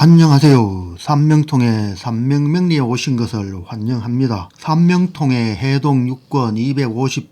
안녕하세요. 삼명통의 삼명명리에 오신 것을 환영합니다. 삼명통의 해동 6권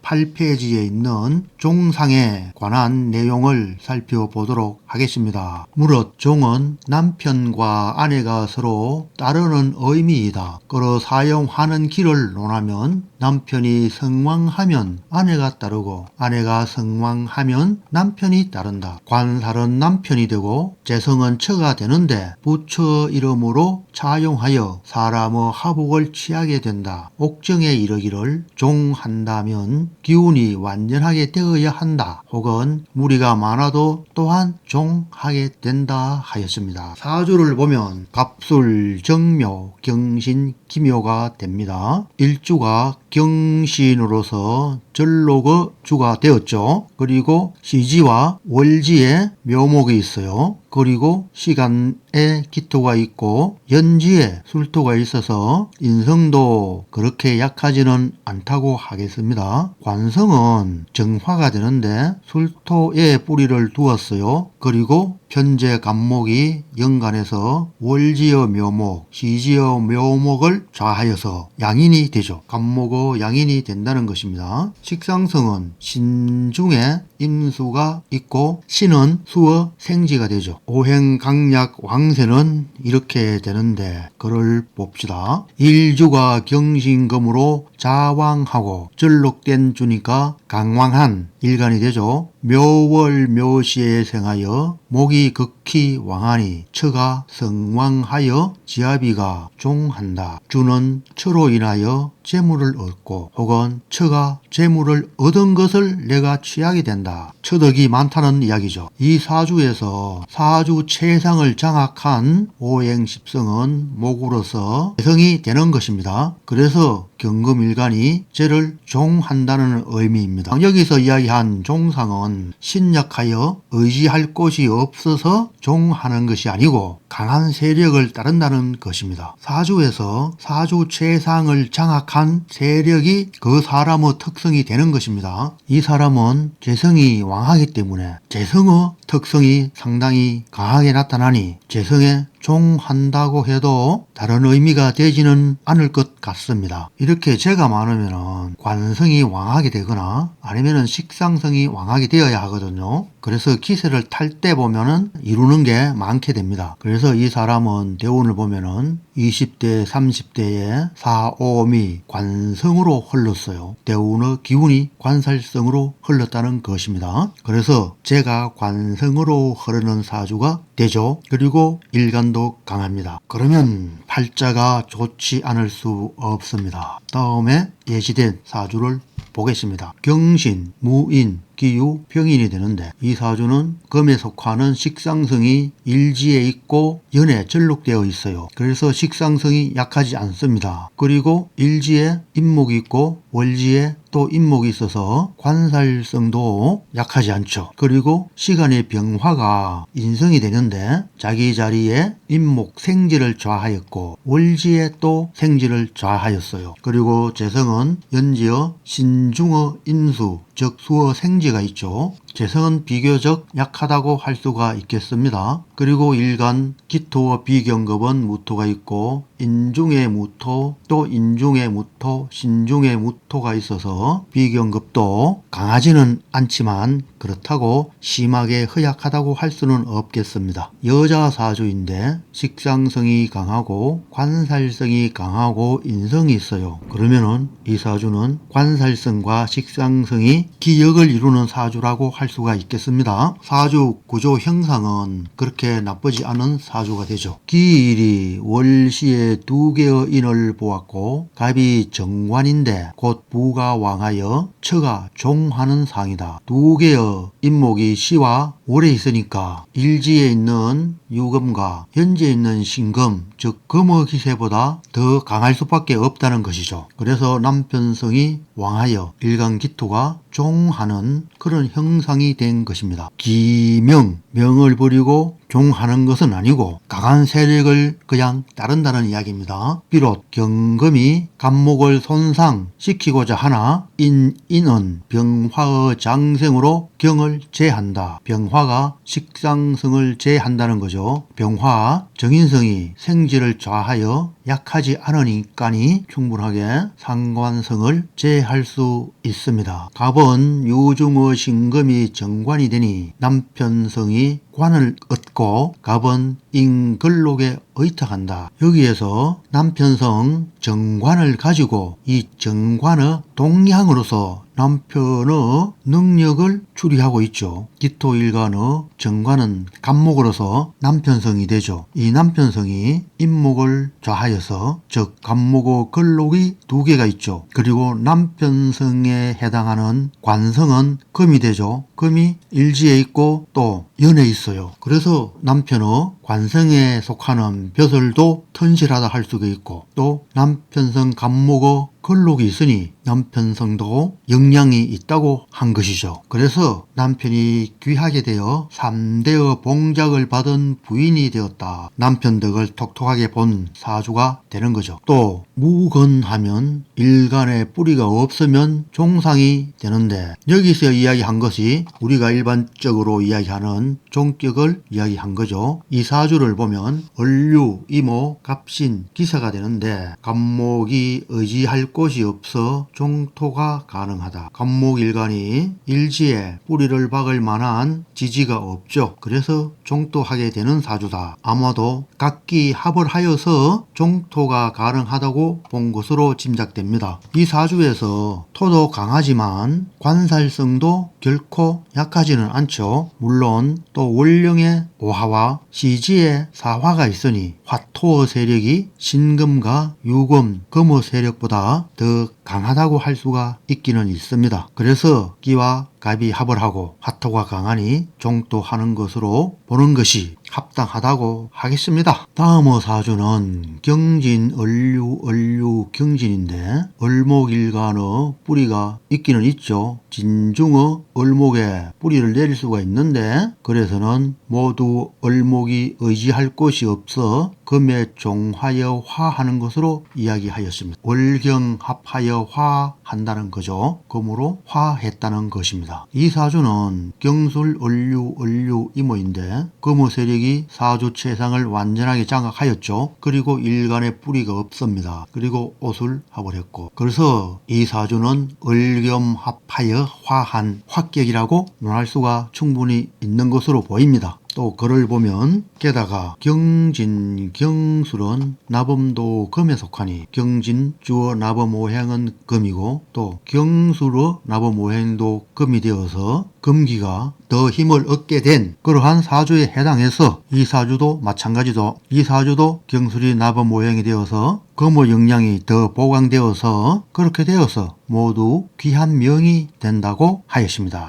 258페이지에 있는 종상에 관한 내용을 살펴보도록 하겠습니다. 무릇 종은 남편과 아내가 서로 따르는 의미이다. 끌어 사용하는 길을 논하면 남편이 성왕하면 아내가 따르고 아내가 성왕하면 남편이 따른다. 관살은 남편이 되고 재성은 처가 되는데 부처 이름으로 차용하여 사람의 하복을 취하게 된다. 옥정에 이르기를 종한다면 기운이 완전하게 되어야 한다. 혹은 무리가 많아도 또한 종하게 된다 하였습니다. 사주를 보면 갑술, 정묘, 경신, 기묘가 됩니다. 일주가 경신으로서 전록의 주가 되었죠. 그리고 시지와 월지에 묘목이 있어요. 그리고 시간에 기토가 있고 연지에 술토가 있어서 인성도 그렇게 약하지는 않다고 하겠습니다. 관성은 정화가 되는데 술토에 뿌리를 두었어요. 그리고 편제 간목이 연간에서 월지어 묘목, 시지어 묘목을 좌하여서 양인이 되죠. 간목의 양인이 된다는 것입니다. 식상성은 신중에 임수가 있고 신은 수어 생지가 되죠. 오행 강약 왕세는 이렇게 되는데 그를 봅시다. 일주가 경신금으로 자왕하고 전록된 주니까 강왕한 일간이 되죠. 묘월 묘시에 생하여 목이 극히 왕하니 처가 성왕하여 지아비가 종한다. 주는 처로 인하여 재물을 얻고 혹은 처가 재물을 얻은 것을 내가 취하게 된다. 처덕이 많다는 이야기죠. 이 사주에서 사주 최상을 장악한 오행십성은 목으로서 성이 되는 것입니다. 그래서 경금일간이 죄를 종한다는 의미입니다. 여기서 이야기한 종상은 신약하여 의지할 곳이 없어서 종하는 것이 아니고 강한 세력을 따른다는 것입니다. 사주에서 사주 최상을 장악한 세력이 그 사람의 특성이 되는 것입니다. 이 사람은 재성이 왕하기 때문에 재성의 특성이 상당히 강하게 나타나니 재성에 종한다고 해도 다른 의미가 되지는 않을 것 같습니다. 이렇게 죄가 많으면 관성이 왕하게 되거나 아니면 식상성이 왕하게 되어야 하거든요. 그래서 기세를 탈 때 보면은 이루는 게 많게 됩니다. 그래서 이 사람은 대운을 보면은 20대, 30대에 사오음이 관성으로 흘렀어요. 대운의 기운이 관살성으로 흘렀다는 것입니다. 그래서 제가 관성으로 흐르는 사주가 되죠. 그리고 일간도 강합니다. 그러면 팔자가 좋지 않을 수 없습니다. 다음에 예시된 사주를 보겠습니다. 경신, 무인, 기유, 병인이 되는데 이 사주는 금에 속하는 식상성이 일지에 있고 연에 전록되어 있어요. 그래서 식상성이 약하지 않습니다. 그리고 일지에 임목이 있고 월지에 또 임목이 있어서 관살성도 약하지 않죠. 그리고 시간의 병화가 인성이 되는데 자기 자리에 임목 생지를 좌하였고 월지에 또 생지를 좌하였어요. 그리고 재성은 연지어 신중어 인수 즉 수어 생지가 있죠. 재성은 비교적 약하다고 할 수가 있겠습니다. 그리고 일간 기토와 비경급은 무토가 있고 인중의 무토 또 인중의 무토 신중의 무토가 있어서 비경급도 강하지는 않지만 그렇다고 심하게 허약하다고 할 수는 없겠습니다. 여자 사주인데 식상성이 강하고 관살성이 강하고 인성이 있어요. 그러면은 이 사주는 관살성과 식상성이 기역을 이루는 사주라고 할 수가 있겠습니다. 사주 구조 형상은 그렇게 나쁘지 않은 사주가 되죠. 기일이 월시에 두 개의 인을 보았고 갑이 정관인데 곧 부가 왕하여 처가 종하는 상이다. 두 개의 인목이 시와 오래 있으니까 일지에 있는 유금과 현지에 있는 신금 즉 금의 기세보다 더 강할 수밖에 없다는 것이죠. 그래서 남편성이 왕하여 일간 기토가 종하는 그런 형상이 된 것입니다. 기명, 명을 부리고 종하는 것은 아니고 강한 세력을 그냥 따른다는 이야기입니다. 비록 경금이 간목을 손상시키고자 하나 인인은 병화의 장생으로 경을 제한다. 병화가 식상성을 제한다는 거죠. 병화 정인성이 생지를 좌하여 약하지 않으니까니 충분하게 상관성을 제할 수 있습니다. 갑은 유중의 신금이 정관이 되니 남편성이 lagi 관을 얻고 갑은 인글록에 의탁한다. 여기에서 남편성 정관을 가지고 이 정관의 동량으로서 남편의 능력을 추리하고 있죠. 기토일간의 정관은 간목으로서 남편성이 되죠. 이 남편성이 인목을 좌하여서 즉 간목의 근록이 두 개가 있죠. 그리고 남편성에 해당하는 관성은 금이 되죠. 금이 일지에 있고 또 연에 있어 요. 그래서 남편의 관성에 속하는 벼슬도 턴실하다 할 수가 있고 또 남편성 간목의 근록이 있으니 남편성도 영향이 있다고 한 것이죠. 그래서 남편이 귀하게 되어 3대의 봉작을 받은 부인이 되었다. 남편 덕을 톡톡하게 본 사주가 되는 거죠. 또 무건하면 일간에 뿌리가 없으면 종상이 되는데 여기서 이야기한 것이 우리가 일반적으로 이야기하는 종격을 이야기한 거죠. 이 사주를 보면 얼류, 이모, 갑신, 기사가 되는데 간목이 의지할 곳이 없어 종토가 가능하다. 간목일간이 일지에 뿌리를 박을 만한 지지가 없죠. 그래서 종토하게 되는 사주다. 아마도 각기 합을 하여서 종토가 가능하다고 본 것으로 짐작됩니다. 이 사주에서 토도 강하지만 관살성도 결코 약하지는 않죠. 물론 또 월령의 오화와 시지의 사화가 있으니 화토의 세력이 신금과 유금, 금의 세력보다 더 강하다고 할 수가 있기는 있습니다. 그래서 기와 갑이 합을 하고 화토가 강하니 종토하는 것으로 보는 것이 합당하다고 하겠습니다. 다음의 사주는 경진, 얼류, 얼류, 경진인데 얼목일간의 뿌리가 있기는 있죠. 진중의 얼목에 뿌리를 내릴 수가 있는데 그래서는 모두 얼목이 의지할 곳이 없어 금에 종하여 화하는 것으로 이야기하였습니다. 월경 합하여 화한다는 거죠. 금으로 화했다는 것입니다. 이 사주는 경술, 얼류, 얼류, 이모인데 금의 세력이 사주 최상을 완전하게 장악하였죠. 그리고 일간에 뿌리가 없습니다. 그리고 옷을 합을 했고 그래서 이 사주는 얼겸 합하여 화한 화격이라고 논할 수가 충분히 있는 것으로 보입니다. 또 글을 보면 게다가 경진 경술은 나범도 금에 속하니 경진 주어 나범 오행은 금이고 또 경술의 나범 오행도 금이 되어서 금기가 더 힘을 얻게 된 그러한 사주에 해당해서 이 사주도 마찬가지도 이 사주도 경술이 나범 오행이 되어서 금의 영향이 더 보강되어서 그렇게 되어서 모두 귀한 명이 된다고 하였습니다.